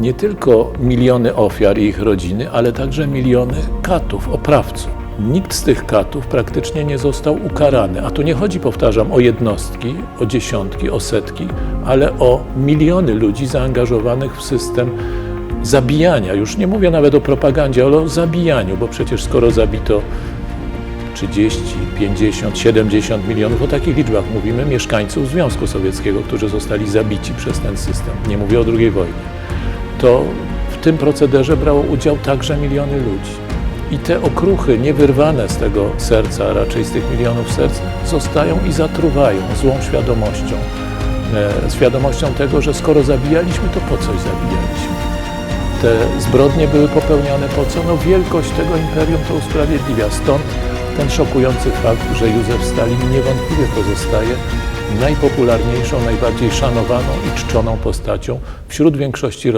nie tylko miliony ofiar i ich rodziny, ale także miliony katów, oprawców. Nikt z tych katów praktycznie nie został ukarany. A tu nie chodzi, powtarzam, o jednostki, o dziesiątki, o setki, ale o miliony ludzi zaangażowanych w system zabijania. Już nie mówię nawet o propagandzie, ale o zabijaniu, bo przecież skoro zabito 30, 50, 70 milionów, o takich liczbach mówimy, mieszkańców Związku Sowieckiego, którzy zostali zabici przez ten system, nie mówię o II wojnie, to w tym procederze brało udział także miliony ludzi. I te okruchy niewyrwane z tego serca, a raczej z tych milionów serc, zostają i zatruwają złą świadomością. E, świadomością tego, że skoro zabijaliśmy, to po coś zabijaliśmy te zbrodnie były popełniane po co? No wielkość tego imperium to usprawiedliwia. Stąd ten szokujący fakt, że Józef Stalin niewątpliwie pozostaje najpopularniejszą, najbardziej szanowaną i czczoną postacią wśród większości